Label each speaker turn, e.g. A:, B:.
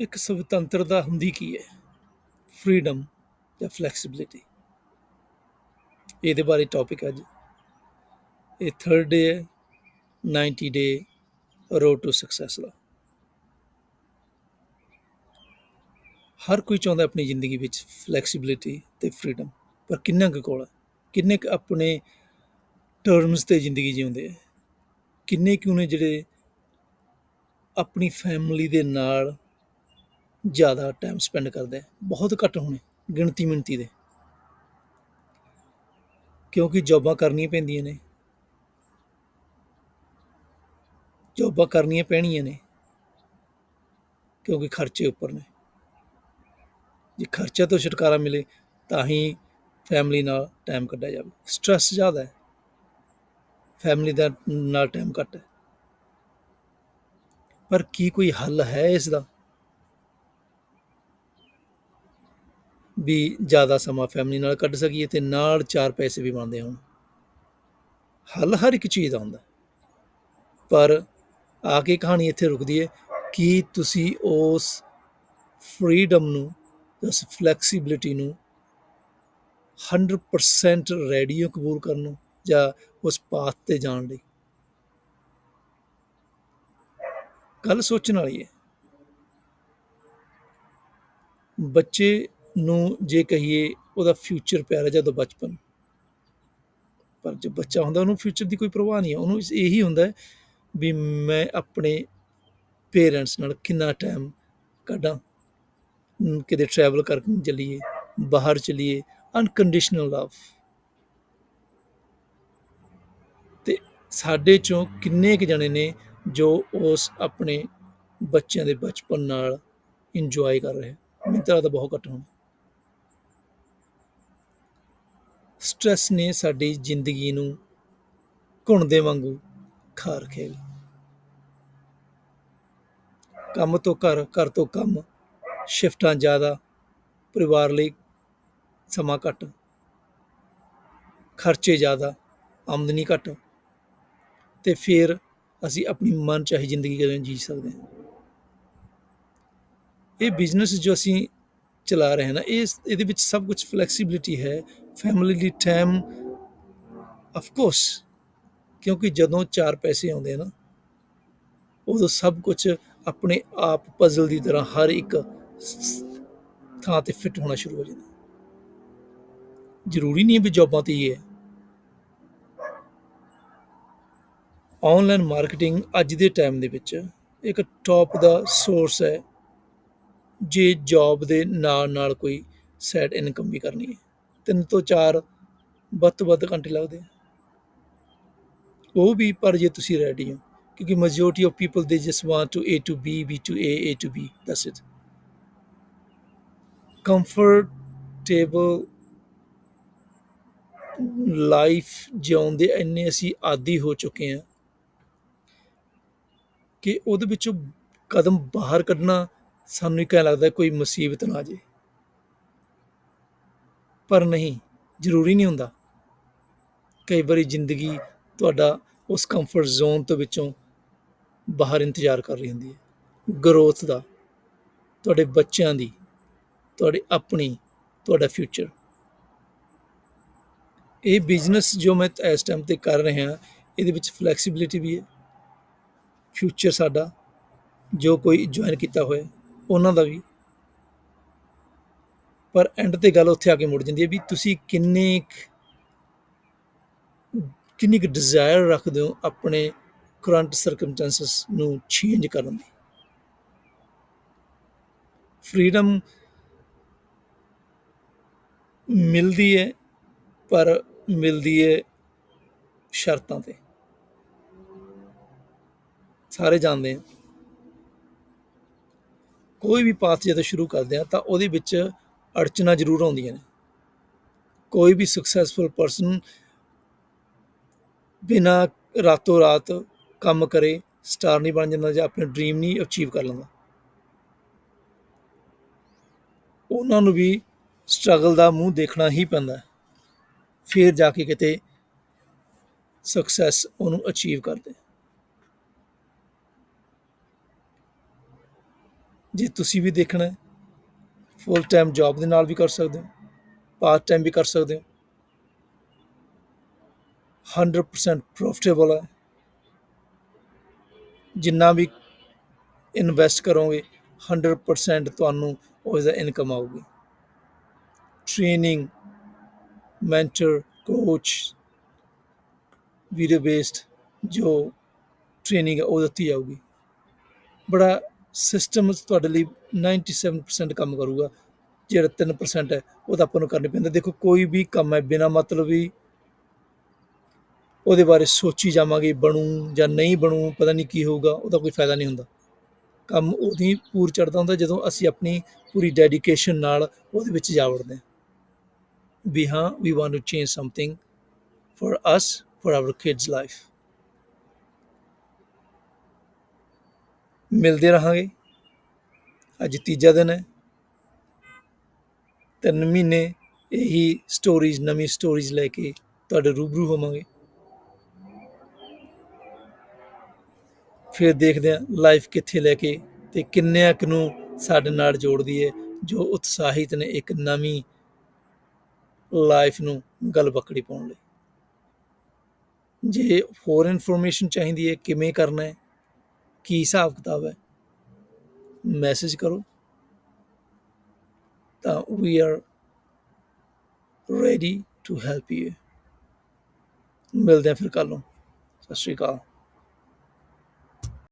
A: ਇੱਕ ਸੁਤੰਤਰਤਾ ਹੁੰਦੀ ਕੀ ਹੈ? ਫਰੀडम ਜਾਂ ਫਲੈਕਸੀਬਿਲਿਟੀ ਇਹਦੇ ਬਾਰੇ ਟੌਪਿਕ ਅੱਜ। ਇਹ ਥਰਡ ਡੇ ਹੈ 90 ਡੇ ਰੋਡ ਟੂ ਸਕਸੈਸ ਦਾ ਹਰ ਕੋਈ ਚਾਹੁੰਦਾ ਆਪਣੀ ਜ਼ਿੰਦਗੀ ਵਿੱਚ ਫਲੈਕਸੀਬਿਲਿਟੀ ਤੇ ਫਰੀडम ਪਰ ਕਿੰਨਾ ਕੁ ਕੋਲ ਕਿੰਨੇ ਕੁ ਆਪਣੇ ਟਰਮਸ ਤੇ ਜ਼ਿੰਦਗੀ ਜਿਉਂਦੇ ਆ ਕਿੰਨੇ ਕਿਉਂ ਨੇ ਜਿਹੜੇ ਆਪਣੀ ਫੈਮਿਲੀ ਦੇ ਨਾਲ ਜ਼ਿਆਦਾ ਟਾਈਮ ਸਪੈਂਡ ਕਰਦੇ ਆ। ਬਹੁਤ ਘੱਟ ਹੋਣੇ, ਗਿਣਤੀ ਮਿਣਤੀ ਦੇ। ਕਿਉਂਕਿ ਜੌਬਾਂ ਕਰਨੀਆਂ ਪੈਂਦੀਆਂ ਨੇ। ਜੌਬਾਂ ਕਰਨੀਆਂ ਪੈਣੀਆਂ ਨੇ। ਕਿਉਂਕਿ ਖਰਚੇ ਉੱਪਰ ਨੇ। ਜੇ ਖਰਚੇ ਤੋਂ ਛੁਟਕਾਰਾ ਮਿਲੇ, ਤਾਂ ਹੀ ਫੈਮਿਲੀ ਨਾਲ ਟਾਈਮ ਕੱਢਿਆ ਜਾਵੇ। ਸਟ੍ਰੈਸ ਜ਼ਿਆਦਾ ਹੈ। ਫੈਮਿਲੀ ਦਾ ਨਾਲ ਟਾਈਮ ਘੱਟ ਹੈ। ਪਰ ਕੀ ਕੋਈ ਹੱਲ ਹੈ ਇਸ ਦਾ? ਵੀ ਜ਼ਿਆਦਾ ਸਮਾਂ ਫੈਮਿਲੀ ਨਾਲ ਕੱਢ ਸਕੀਏ ਤੇ ਨਾਲ ਚਾਰ ਪੈਸੇ ਵੀ ਬਣਦੇ ਹੋਣ। ਹੱਲ ਹਰ ਇੱਕ ਚੀਜ਼ ਦਾ ਹੁੰਦਾ। ਪਰ ਆ ਕੇ ਕਹਾਣੀ ਇੱਥੇ ਰੁਕਦੀ ਹੈ ਕਿ ਤੁਸੀਂ ਉਸ ਫਰੀडम ਨੂੰ, ਉਸ ਫਲੈਕਸੀਬਿਲਿਟੀ ਨੂੰ 100% ਰੈਡੀ ਹੋ ਕਬੂਲ ਕਰਨ ਨੂੰ ਜਾਂ ਉਸ ਪਾਥ ਤੇ ਜਾਣ ਲਈ। ਗੱਲ ਸੋਚਣ ਵਾਲੀ ਹੈ ਬੱਚੇ ਨੂੰ ਜੇ ਕਹੀਏ ਉਹਦਾ ਫਿਊਚਰ ਪਿਆਰਾ ਜਦੋਂ ਬਚਪਨ। ਪਰ ਜੇ ਬੱਚਾ ਹੁੰਦਾ, ਉਹਨੂੰ ਫਿਊਚਰ ਦੀ ਕੋਈ ਪਰਵਾਹ ਨਹੀਂ ਹੈ। ਉਹਨੂੰ ਇਹੀ ਹੁੰਦਾ ਵੀ ਮੈਂ ਆਪਣੇ ਪੇਰੈਂਟਸ ਨਾਲ ਕਿੰਨਾ ਟਾਈਮ ਕੱਢਾਂ। ਕਿਤੇ ਟਰੈਵਲ ਕਰਨ ਚੱਲੀਏ, ਬਾਹਰ ਚੱਲੀਏ ਅਨਕੰਡੀਸ਼ਨਲ ਲਵ ਤੇ ਸਾਡੇ ਚੋਂ ਕਿੰਨੇ ਕੁ ਜਣੇ ਨੇ ਜੋ ਉਸ ਆਪਣੇ ਬੱਚਿਆਂ ਦੇ ਬਚਪਨ ਨਾਲ ਇੰਜੋਏ ਕਰ ਰਹੇ ਮੈਨੂੰ ਤਾਂ ਬਹੁਤ ਘੱਟ ਹੋਣਾ। ਸਟ੍ਰੈਸ ਨੇ ਸਾਡੀ ਜ਼ਿੰਦਗੀ ਨੂੰ ਘੁਣ ਦੇ ਵਾਂਗੂ ਖਾ ਰੱਖਿਆ ਕੰਮ ਤੋਂ ਘਰ ਘਰ ਤੋਂ ਕੰਮ ਸ਼ਿਫਟਾਂ ਜ਼ਿਆਦਾ, ਪਰਿਵਾਰ ਲਈ ਸਮਾਂ ਘੱਟ, ਖਰਚੇ ਜ਼ਿਆਦਾ, ਆਮਦਨੀ ਘੱਟ, ਤੇ ਫਿਰ ਅਸੀਂ ਆਪਣੀ ਮਨ ਚਾਹੀ ਜ਼ਿੰਦਗੀ ਕਿਵੇਂ ਜੀ ਸਕਦੇ ਹਾਂ। ਇਹ ਬਿਜ਼ਨਸ ਜੋ ਅਸੀਂ ਚਲਾ ਰਹੇ ਹਾਂ ਇਸ ਇਹਦੇ ਵਿੱਚ ਸਭ ਕੁਝ ਫਲੈਕਸੀਬਿਲਿਟੀ ਹੈ ਫੈਮਿਲੀ ਲਈ ਟਾਈਮ ਆਫ ਕੋਰਸ ਕਿਉਂਕਿ ਜਦੋਂ ਚਾਰ ਪੈਸੇ ਆਉਂਦੇ ਨਾ, ਉਦੋਂ ਸਭ ਕੁਝ ਆਪਣੇ ਆਪ ਪਜ਼ਲ ਦੀ ਤਰ੍ਹਾਂ ਹਰ ਇੱਕ ਥਾਂ ਤੇ ਫਿੱਟ ਹੋਣਾ ਸ਼ੁਰੂ ਹੋ ਜਾਂਦਾ। ਜ਼ਰੂਰੀ ਨਹੀਂ ਹੈ ਵੀ ਜੌਬਾਂ ਤੇ ਹੀ ਹੈ। ਆਨਲਾਈਨ ਮਾਰਕੀਟਿੰਗ ਅੱਜ ਦੇ ਟਾਈਮ ਦੇ ਵਿੱਚ ਇੱਕ ਟੌਪ ਦਾ ਸੋਰਸ ਹੈ। ਜੇ ਜੌਬ ਦੇ ਨਾਲ ਨਾਲ ਕੋਈ ਸਾਈਡ ਇਨਕਮ ਵੀ ਕਰਨੀ ਹੈ, ਤਿੰਨ ਤੋਂ ਚਾਰ ਵੱਧ ਤੋਂ ਵੱਧ ਘੰਟੇ ਲੱਗਦੇ ਆ। ਉਹ ਵੀ ਪਰ ਜੇ ਤੁਸੀਂ ਰੈਡੀ ਹੋ, ਕਿਉਂਕਿ ਮੈਜੋਰਟੀ ਆਫ ਪੀਪਲ ਦੇ just want to A to B B to A A to B that's it comfortable life ਜਿਉਣ ਦੇ ਇੰਨੇ ਅਸੀਂ ਆਦੀ ਹੋ ਚੁੱਕੇ ਹਾਂ ਕਿ ਉਹਦੇ ਵਿੱਚੋਂ ਕਦਮ ਬਾਹਰ ਕੱਢਣਾ ਸਾਨੂੰ ਇੱਕ ਐਂ ਲੱਗਦਾ ਕੋਈ ਮੁਸੀਬਤ ਨਾ ਆ ਜੇ ਪਰ ਨਹੀਂ, ਜ਼ਰੂਰੀ ਨਹੀਂ ਹੁੰਦਾ। ਕਈ ਵਾਰੀ ਜ਼ਿੰਦਗੀ ਤੁਹਾਡਾ ਉਸ ਕੰਫਰਟ ਜ਼ੋਨ ਤੋਂ ਵਿੱਚੋਂ ਬਾਹਰ ਇੰਤਜ਼ਾਰ ਕਰ ਰਹੀ ਹੁੰਦੀ ਹੈ। ਗਰੋਥ ਦਾ, ਤੁਹਾਡੇ ਬੱਚਿਆਂ ਦੀ, ਤੁਹਾਡੀ ਆਪਣੀ, ਤੁਹਾਡਾ ਫਿਊਚਰ ਇਹ ਬਿਜ਼ਨਸ ਜੋ ਮੈਂ ਇਸ ਟਾਈਮ ਤੇ ਕਰ ਰਿਹਾ ਇਹਦੇ ਵਿੱਚ ਫਲੈਕਸੀਬਿਲਿਟੀ ਵੀ ਹੈ। ਫਿਊਚਰ ਸਾਡਾ, ਜੋ ਕੋਈ ਜੁਆਇਨ ਕੀਤਾ ਹੋਇਆ। ਉਹਨਾਂ ਦਾ ਵੀ। ਪਰ ਐਂਡ ਤੇ ਗੱਲ ਉੱਥੇ ਆ ਕੇ ਮੁੜ ਜਾਂਦੀ ਹੈ ਵੀ ਤੁਸੀਂ ਕਿੰਨੇ ਕੁ- ਕਿੰਨੀ ਕੁ ਡਿਜ਼ਾਇਰ ਰੱਖਦੇ ਹੋ ਆਪਣੇ ਕਰੰਟ ਸਰਕਮਸਟੈਂਸਸ ਨੂੰ ਚੇਂਜ ਕਰਨ ਦੀ। ਫਰੀडम ਮਿਲਦੀ ਹੈ, ਪਰ ਮਿਲਦੀ ਹੈ ਸ਼ਰਤਾਂ ਤੇ। ਸਾਰੇ ਜਾਣਦੇ ਆ। ਕੋਈ ਵੀ ਪਾਥ ਜਦੋਂ ਸ਼ੁਰੂ ਕਰਦੇ ਆ ਤਾਂ ਉਹਦੇ ਵਿੱਚ ਅੜਚਨਾ ਜ਼ਰੂਰ ਆਉਂਦੀਆਂ ਨੇ। ਕੋਈ ਵੀ ਸਕਸੈਸਫੁਲ ਪਰਸਨ ਬਿਨਾ ਰਾਤੋਂ ਰਾਤ ਕੰਮ ਕਰੇ ਸਟਾਰ ਨਹੀਂ ਬਣ ਜਾਂਦਾ ਜਾਂ ਆਪਣੇ ਡ੍ਰੀਮ ਨਹੀਂ ਅਚੀਵ ਕਰ ਲੈਂਦਾ। ਉਹਨਾਂ ਨੂੰ ਵੀ ਸਟਰਗਲ ਦਾ ਮੂੰਹ ਦੇਖਣਾ ਹੀ ਪੈਂਦਾ ਫਿਰ ਜਾ ਕੇ ਕਿਤੇ ਸਕਸੈਸ ਉਹਨੂੰ ਅਚੀਵ ਕਰਦੇ। ਜੇ ਤੁਸੀਂ ਵੀ ਦੇਖਣਾ ਫੁੱਲ ਟਾਈਮ ਜੌਬ ਦੇ ਨਾਲ ਵੀ ਕਰ ਸਕਦੇ ਹੋ ਪਾਰਟ ਟਾਈਮ ਵੀ ਕਰ ਸਕਦੇ ਹੋ। 100% ਪ੍ਰੋਫਿਟੇਬਲ ਹੈ। ਜਿੰਨਾ ਵੀ ਇਨਵੈਸਟ ਕਰੋਗੇ 100% ਤੁਹਾਨੂੰ ਉਸ ਦਾ ਇਨਕਮ ਆਊਗੀ। Training mentor coach video based ਜੋ ਟ੍ਰੇਨਿੰਗ ਹੈ, ਉਹ ਦਿੱਤੀ ਜਾਊਗੀ। ਬੜਾ ਸਿਸਟਮ ਤੁਹਾਡੇ ਲਈ 97% ਕੰਮ ਕਰੂਗਾ। ਜਿਹੜਾ 3% ਹੈ, ਉਹ ਤਾਂ ਆਪਾਂ ਨੂੰ ਕਰਨੀ ਪੈਂਦਾ। ਦੇਖੋ, ਕੋਈ ਵੀ ਕੰਮ ਹੈ, ਬਿਨਾ ਮਤਲਬ ਵੀ ਉਹਦੇ ਬਾਰੇ ਸੋਚੀ ਜਾਵਾਂਗੇ, ਬਣੂ ਜਾਂ ਨਹੀਂ ਬਣੂ, ਪਤਾ ਨਹੀਂ ਕੀ ਹੋਊਗਾ, ਉਹਦਾ ਕੋਈ ਫਾਇਦਾ ਨਹੀਂ ਹੁੰਦਾ। ਕੰਮ ਉਹਦੀ ਪੂਰ ਚੜਦਾ ਹੁੰਦਾ, ਜਦੋਂ ਅਸੀਂ ਆਪਣੀ ਪੂਰੀ ਡੈਡੀਕੇਸ਼ਨ ਨਾਲ ਉਹਦੇ ਵਿੱਚ ਜਾ ਵੜਦੇ ਹਾਂ। ਵੀ ਹਾਂ we want to change something for us for our kids life ਮਿਲਦੇ ਰਹਾਂਗੇ। ਅੱਜ ਤੀਜਾ ਦਿਨ ਹੈ। ਤਿੰਨ ਮਹੀਨੇ ਇਹੀ ਸਟੋਰੀਜ਼ ਨਵੀਂ ਸਟੋਰੀਜ਼ ਲੈ ਕੇ ਤੁਹਾਡੇ ਰੂਬਰੂ ਹੋਵਾਂਗੇ। ਫਿਰ ਦੇਖਦੇ ਹਾਂ ਲਾਈਫ ਕਿੱਥੇ ਲੈ ਕੇ ਤੇ ਕਿੰਨਿਆਂ ਕੁ ਨੂੰ ਸਾਡੇ ਨਾਲ ਜੋੜਦੀ ਹੈ, ਜੋ ਉਤਸ਼ਾਹਿਤ ਨੇ ਇੱਕ ਨਵੀਂ ਲਾਈਫ ਨੂੰ ਗਲ ਬੱਕੜੀ ਪਾਉਣ ਲਈ। ਜੇ ਹੋਰ ਇਨਫੋਰਮੇਸ਼ਨ ਚਾਹੀਦੀ ਹੈ ਕਿਵੇਂ ਕਰਨਾ ਹੈ ਕੀ ਹਿਸਾਬ ਕਿਤਾਬ ਹੈ? ਮੈਸੇਜ ਕਰੋ। ਤਾਂ we are ready to help you ਮਿਲਦੇ ਹਾਂ ਫਿਰ ਕੱਲ ਨੂੰ। ਸਤਿ ਸ਼੍ਰੀ ਅਕਾਲ।